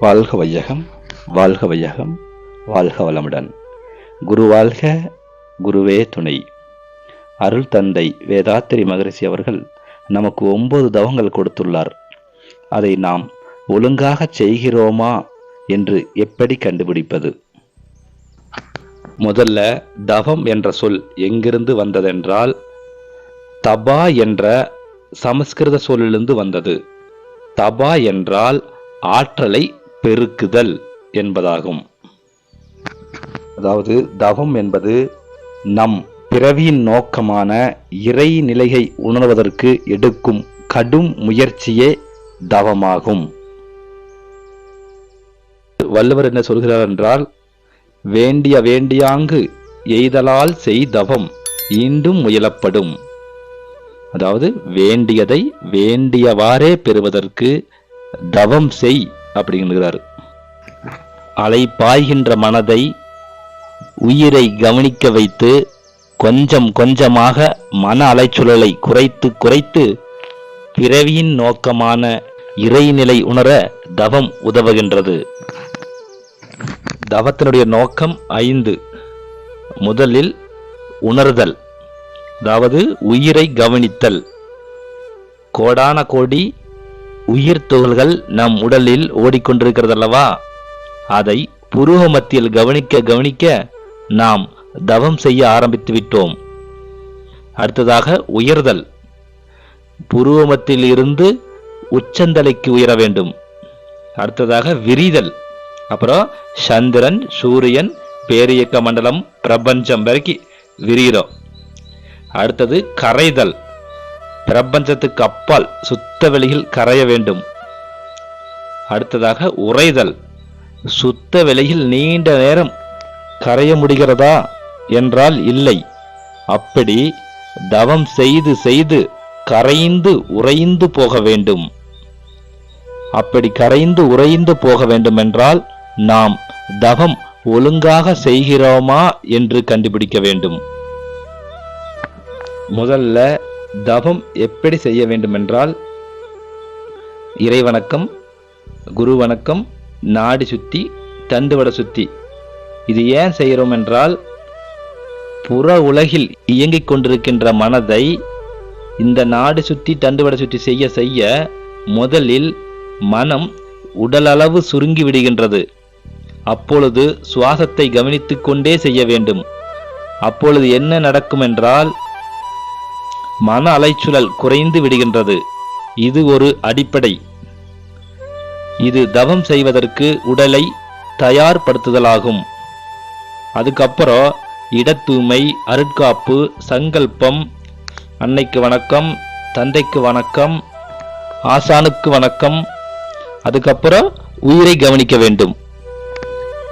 வாழ்க வையகம் வாழ்க வையகம் வாழ்க வளமுடன். குரு வாழ்க குருவே துணை. அருள் தந்தை வேதாத்திரி மகரிஷி அவர்கள் நமக்கு ஒன்பது தவங்கள் கொடுத்துள்ளார். அதை நாம் ஒழுங்காக செய்கிறோமா என்று எப்படி கண்டுபிடிப்பது? முதல்ல தவம் என்ற சொல் எங்கிருந்து வந்ததென்றால் தபா என்ற சமஸ்கிருத சொல்லிலிருந்து வந்தது. தபா என்றால் ஆற்றலை பெருக்குதல் என்பதாகும். அதாவது தவம் என்பது நம் பிறவியின் நோக்கமான இறை நிலையை உணர்வதற்கு எடுக்கும் கடும் முயற்சியே தவமாகும். வள்ளுவர் என்ன சொல்கிறார் என்றால் வேண்டிய வேண்டியாங்கு எய்தலால் செய்தவம் ஈண்டும் முயலப்படும். அதாவது வேண்டியதை வேண்டியவாறே பெறுவதற்கு தவம் செய் அப்படிங்கிறார் அலை பாய்கின்ற மனதை உயிரை கவனிக்க வைத்து கொஞ்சம் கொஞ்சமாக மன அலைச்சுழலை குறைத்து குறைத்து பிறவியின் நோக்கமான இறைநிலை உணர தவம் உதவுகின்றது. தவத்தினுடைய நோக்கம் ஐந்து. முதலில் உணர்தல். அதாவது உயிரை கவனித்தல். கோடான கோடி உயிர் துகள்கள் நம் உடலில் ஓடிக்கொண்டிருக்கிறதல்லவா? அதை புருவ மத்தியில் கவனிக்க கவனிக்க நாம் தவம் செய்ய ஆரம்பித்து விட்டோம். அடுத்ததாக உயர்தல். புருவமத்தில் இருந்து உச்சந்தலைக்கு உயர வேண்டும். அடுத்ததாக விரிதல். அப்புறம் சந்திரன் சூரியன் பேரியக்க மண்டலம் பிரபஞ்சம் வரைக்கும் விரிகிறோம். அடுத்தது கரைதல். பிரபஞ்சத்துக்கு அப்பால் சுத்த வெளியில் கரைய வேண்டும். அடுத்ததாக உறைதல். சுத்த வெளியில் நீண்ட நேரம் கரைய முடிகிறதா என்றால் இல்லை. அப்படி தவம் செய்து செய்து கரைந்து உறைந்து போக வேண்டும். அப்படி கரைந்து உறைந்து போக வேண்டும் என்றால் நாம் தவம் ஒழுங்காக செய்கிறோமா என்று கண்டுபிடிக்க வேண்டும். முதல்ல தவம் எப்படி செய்ய வேண்டுமென்றால் இறைவணக்கம் குரு வணக்கம் நாடி சுத்தி தண்டுவட சுத்தி. இது ஏன் செய்கிறோம் என்றால் புற உலகில் இயங்கிக் கொண்டிருக்கின்ற மனதை இந்த நாடு சுத்தி தண்டுவட சுத்தி செய்ய செய்ய முதலில் மனம் உடலளவு சுருங்கி விடுகின்றது. அப்பொழுது சுவாசத்தை கவனித்து கொண்டே செய்ய வேண்டும். அப்பொழுது என்ன நடக்கும் என்றால் மன அலைச்சுழல் குறைந்து விடுகின்றது. இது ஒரு அடிப்படை. இது தவம் செய்வதற்கு உடலை தயார்படுத்துதலாகும். அதுக்கப்புறம் இடத்தூய்மை அருட்காப்பு சங்கல்பம் அன்னைக்கு வணக்கம் தந்தைக்கு வணக்கம் ஆசானுக்கு வணக்கம் அதுக்கப்புறம் உயிரை கவனிக்க வேண்டும்.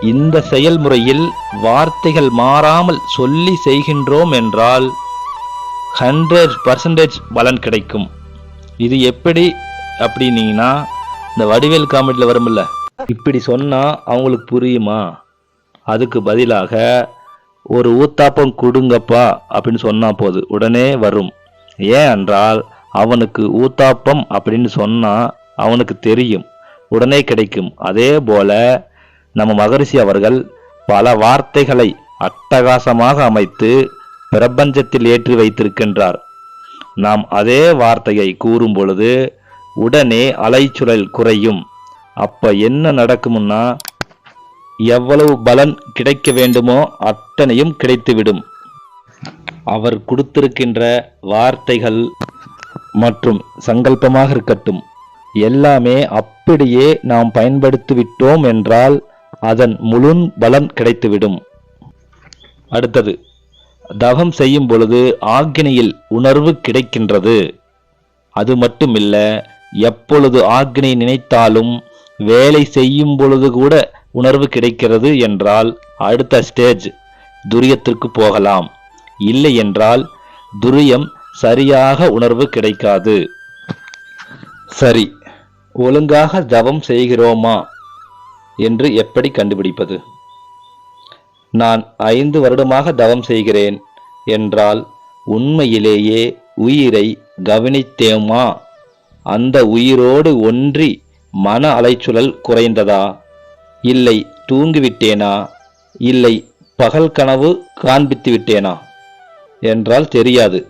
இந்த செயல்முறையில் வார்த்தைகள் மாறாமல் சொல்லி செய்கின்றோம் என்றால் ஹண்ட்ரட் பர்சன்டேஜ் பலன் கிடைக்கும். இது எப்படி அப்படின்னீங்கன்னா இந்த வடிவேல் காமெடியில் வரும்ல. இப்படி சொன்னால் அவங்களுக்கு புரியுமா? அதுக்கு பதிலாக ஒரு ஊத்தாப்பம் கொடுங்கப்பா அப்படின்னு சொன்னால் போது உடனே வரும். ஏன் என்றால் அவனுக்கு ஊத்தாப்பம் அப்படின்னு சொன்னால் அவனுக்கு தெரியும். உடனே கிடைக்கும். அதே போல நம்ம மகரிஷி அவர்கள் பல வார்த்தைகளை அட்டகாசமாக அமைத்து பிரபஞ்சத்தில் ஏற்றி வைத்திருக்கின்றார். நாம் அதே வார்த்தையை கூறும் பொழுது உடனே அலைச்சுழல் குறையும். அப்ப என்ன நடக்கும்னா எவ்வளவு பலன் கிடைக்க வேண்டுமோ அத்தனையும் கிடைத்துவிடும். அவர் கொடுத்திருக்கின்ற வார்த்தைகள் மற்றும் சங்கல்பமாக இருக்கட்டும் எல்லாமே அப்படியே நாம் பயன்படுத்தி விட்டோம் என்றால் அதன் முழு பலன் கிடைத்துவிடும். அடுத்தது தவம் செய்யும் பொழுது ஆக்னியில் உணர்வு கிடைக்கின்றது. அது மட்டுமில்ல எப்பொழுது ஆக்னை நினைத்தாலும் வேலை செய்யும் பொழுது கூட உணர்வு கிடைக்கிறது என்றால் அடுத்த ஸ்டேஜ் துரியத்திற்கு போகலாம். இல்லை என்றால் துரியம் சரியாக உணர்வு கிடைக்காது. சரி ஒழுங்காக தவம் செய்கிறோமா? என்று எப்படி கண்டுபிடிப்பது? நான் ஐந்து வருடமாக தவம் செய்கிறேன். என்றால் உண்மையிலேயே உயிரை கவனித்தேமா? அந்த உயிரோடு ஒன்றி மன அலைச்சுழல் குறைந்ததா? இல்லை தூங்கிவிட்டேனா? இல்லை பகல் கனவு காண்பித்து விட்டேனா என்றால் தெரியாது.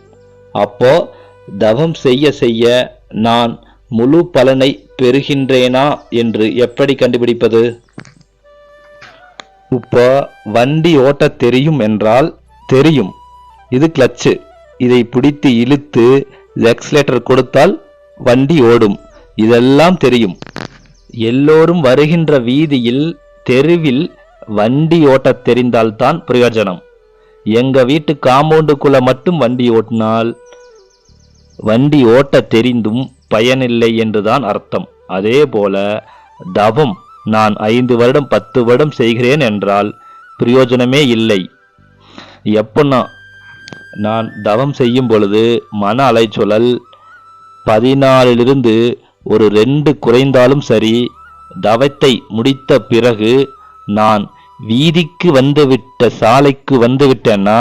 அப்போ தவம் செய்ய செய்ய நான் முழு பலனை பெறுகின்றேனா என்று எப்படி கண்டுபிடிப்பது? இப்போ வண்டி ஓட்ட தெரியும் என்றால் தெரியும். இது கிளச்சு இதை பிடித்து இழுத்து எக்ஸ்லேட்டர் கொடுத்தால் வண்டி ஓடும். இதெல்லாம் தெரியும். எல்லோரும் வருகின்ற வீதியில் தெருவில் வண்டி ஓட்டத் தெரிந்தால்தான் பிரயோஜனம். எங்க வீட்டு காம்பவுண்டுக்குள்ள மட்டும் வண்டி ஓட்டினால் வண்டி ஓட்ட தெரிந்தும் பயனில்லை என்றுதான் அர்த்தம். அதே போல தவம். நான் ஐந்து வருடம் பத்து வருடம் செய்கிறேன் என்றால் பிரயோஜனமே இல்லை. எப்பன்னா நான் தவம் செய்யும் பொழுது மன அலைச்சொலல் பதினாலிலிருந்து ஒரு ரெண்டு குறைந்தாலும் சரி தவத்தை முடித்த பிறகு நான் வீதிக்கு வந்துவிட்ட சாலைக்கு வந்துவிட்டேன்னா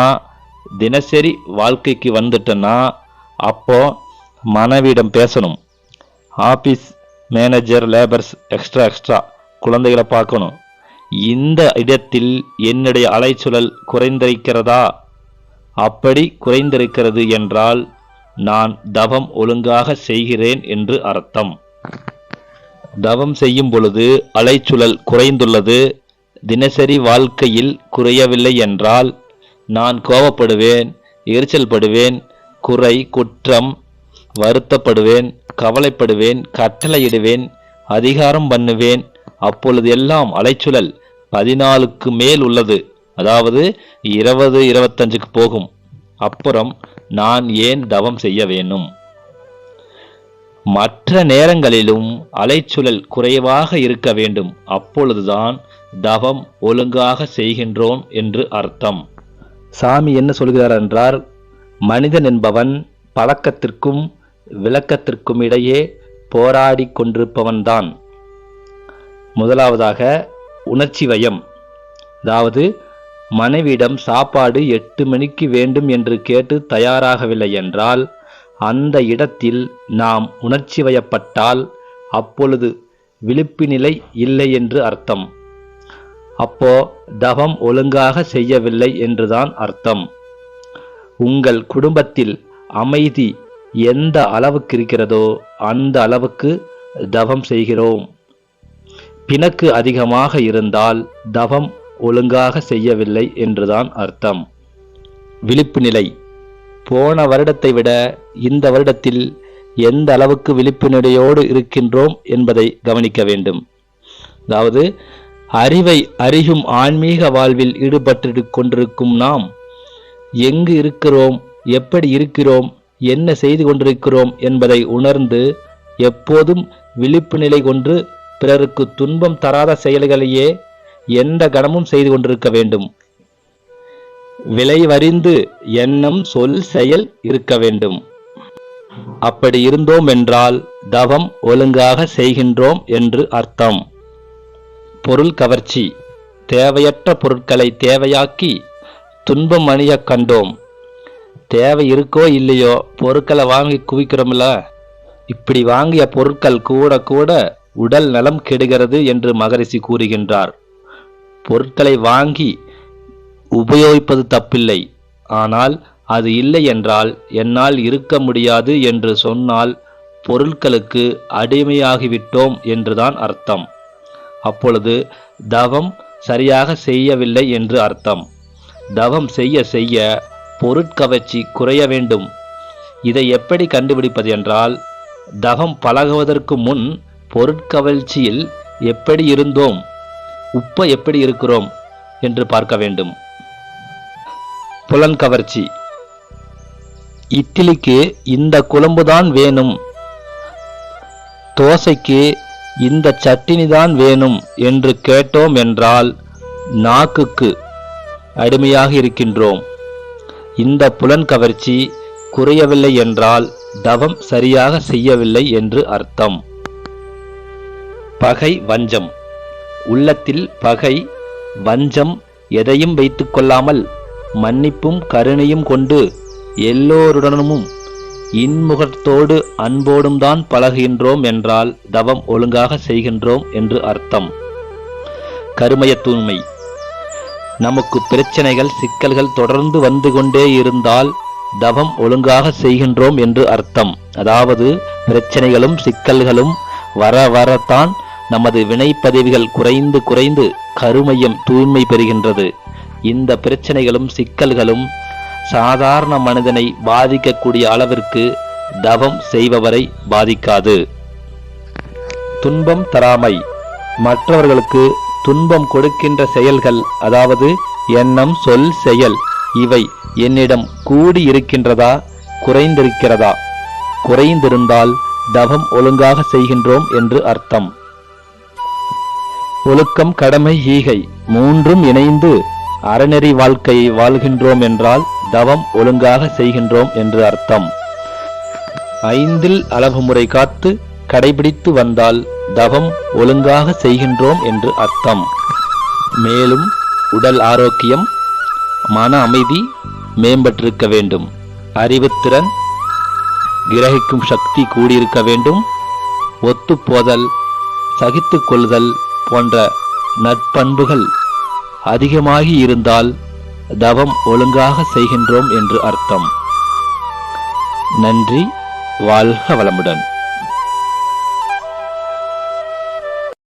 தினசரி வாழ்க்கைக்கு வந்துட்டேன்னா அப்போ மனைவிடம் பேசணும். Office manager labours extra extra. குழந்தைகளை பார்க்கணும். இந்த இடத்தில் என்னுடைய அலைச்சுழல் குறைந்திருக்கிறதா? அப்படி குறைந்திருக்கிறது என்றால் நான் தவம் ஒழுங்காக செய்கிறேன் என்று அர்த்தம். தவம் செய்யும் பொழுது அலைச்சுழல் குறைந்துள்ளது. தினசரி வாழ்க்கையில் குறையவில்லை என்றால் நான் கோபப்படுவேன் எரிச்சல் படுவேன் குறை குற்றம் வருத்தப்படுவேன் கவலைப்படுவேன் கட்டளையிடுவேன் அதிகாரம் பண்ணுவேன் அப்பொழுது எல்லாம் அலைச்சுழல் பதினாலுக்கு மேல் உள்ளது. அதாவது இருபது இருபத்தஞ்சுக்கு போகும். அப்புறம் நான் ஏன் தவம் செய்ய வேணும் மற்ற நேரங்களிலும் அலைச்சுழல் குறைவாக இருக்க வேண்டும். அப்பொழுதுதான் தவம் ஒழுங்காக செய்கின்றோம் என்று அர்த்தம். சாமி என்ன சொல்கிறார் என்றால் மனிதன் என்பவன் பழக்கத்திற்கும் விளக்கத்திற்கும் இடையே போராடி கொண்டிருப்பவன்தான். முதலாவதாக உணர்ச்சி வயம். அதாவது மனைவியிடம் சாப்பாடு எட்டு மணிக்கு வேண்டும் என்று கேட்டு தயாராகவில்லை என்றால் அந்த இடத்தில் நாம் உணர்ச்சி வயப்பட்டால் அப்பொழுது விழிப்பு நிலை இல்லை என்று அர்த்தம். அப்போ தவம் ஒழுங்காக செய்யவில்லை என்றுதான் அர்த்தம். உங்கள் குடும்பத்தில் அமைதி எந்த அளவுக்கு இருக்கிறதோ அந்த அளவுக்கு தவம் செய்கிறோம். பிணக்கு அதிகமாக இருந்தால் தவம் ஒழுங்காக செய்யவில்லை என்றுதான் அர்த்தம். விழிப்பு நிலை. போன வருடத்தை விட இந்த வருடத்தில் எந்த அளவுக்கு விழிப்பு நிலையோடு இருக்கின்றோம் என்பதை கவனிக்க வேண்டும். அதாவது அறிவை அறியும் ஆன்மீக வாழ்வில் ஈடுபட்டு கொண்டிருக்கும் நாம் எங்கு இருக்கிறோம் எப்படி இருக்கிறோம் என்ன செய்து கொண்டிருக்கிறோம் என்பதை உணர்ந்து எப்போதும் விழிப்பு நிலை கொண்டு பிறருக்கு துன்பம் தராத செயல்களையே எந்த கணமும் செய்து கொண்டிருக்க வேண்டும். விளைவறிந்து எண்ணம் சொல் செயல் இருக்க வேண்டும். அப்படி இருந்தோம் என்றால் தவம் ஒழுங்காக செய்கின்றோம் என்று அர்த்தம். பொருள் கவர்ச்சி. தேவையற்ற பொருட்களை தேவையாக்கி துன்பம் அணியக் கண்டோம். தேவை இருக்கோ இல்லையோ பொருட்களை வாங்கி குவிக்கிறோம்ல. இப்படி வாங்கிய பொருட்கள் கூட கூட உடல் நலம் கெடுகிறது என்று மகரிஷி கூறுகின்றார். பொருட்களை வாங்கி உபயோகிப்பது தப்பில்லை. ஆனால் அது இல்லை என்றால் என்னால் இருக்க முடியாது என்று சொன்னால் பொருட்களுக்கு அடிமையாகிவிட்டோம் என்றுதான் அர்த்தம். அப்பொழுது தவம் சரியாக செய்யவில்லை என்று அர்த்தம். தவம் செய்ய செய்ய பொருட்கவர்ச்சி குறைய வேண்டும். இதை எப்படி கண்டுபிடிப்பது என்றால் தவம் பழகுவதற்கு முன் பொருட்கவர்ச்சியில் எப்படி இருந்தோம்? உப்ப எப்படி இருக்கிறோம்? என்று பார்க்க வேண்டும். புலன்கவர்ச்சி. இட்லிக்கு இந்த குழம்புதான் வேணும். தோசைக்கு இந்த சட்டினி தான் வேணும் என்று கேட்டோம் என்றால் நாக்குக்கு அடிமையாக இருக்கின்றோம். இந்த புலன்கவர்ச்சி குறையவில்லை என்றால் தவம் சரியாக செய்யவில்லை என்று அர்த்தம். பகை வஞ்சம். உள்ளத்தில் பகை வஞ்சம் எதையும் வைத்துக் கொள்ளாமல் மன்னிப்பும் கருணையும் கொண்டு எல்லோருடனும் இன்முகத்தோடு அன்போடும் தான் பழகுகின்றோம் என்றால் தவம் ஒழுங்காக செய்கின்றோம் என்று அர்த்தம். கருமய தூய்மை. நமக்கு பிரச்சனைகள் சிக்கல்கள் தொடர்ந்து வந்து கொண்டே இருந்தால் தவம் ஒழுங்காக செய்கின்றோம் என்று அர்த்தம். அதாவது பிரச்சனைகளும் சிக்கல்களும் வர வரத்தான் நமது வினைப்பதிவுகள் குறைந்து குறைந்து கருமையம் தூய்மை பெறுகின்றது. இந்த பிரச்சனைகளும் சிக்கல்களும் சாதாரண மனிதனை பாதிக்கக்கூடிய அளவிற்கு தவம் செய்பவரை பாதிக்காது. துன்பம் தராமை. மற்றவர்களுக்கு துன்பம் கொடுக்கின்ற செயல்கள் அதாவது எண்ணம் சொல் செயல் இவை என்னிடம் கூடி இருக்கின்றதா குறைந்திருக்கிறதா? குறைந்திருந்தால் தவம் ஒழுங்காக செய்கின்றோம் என்று அர்த்தம். ஒழுக்கம் கடமை ஈகை மூன்றும் இணைந்து அறநெறி வாழ்க்கையை வாழ்கின்றோம் என்றால் தவம் ஒழுங்காக செய்கின்றோம் என்று அர்த்தம். ஐந்தில் அளவு முறை காத்து கடைபிடித்து வந்தால் தவம் ஒழுங்காக செய்கின்றோம் என்று அர்த்தம். மேலும் உடல் ஆரோக்கியம் மன அமைதி மேம்பட்டிருக்க வேண்டும். அறிவுத்திறன் கிரகிக்கும் சக்தி கூடியிருக்க வேண்டும். ஒத்துப்போதல் சகித்துக் கொள்ளுதல் போன்ற நற்பண்புகள் அதிகமாகி இருந்தால் தவம் ஒழுங்காக செய்கின்றோம் என்று அர்த்தம். நன்றி. வாழ்க வளமுடன்.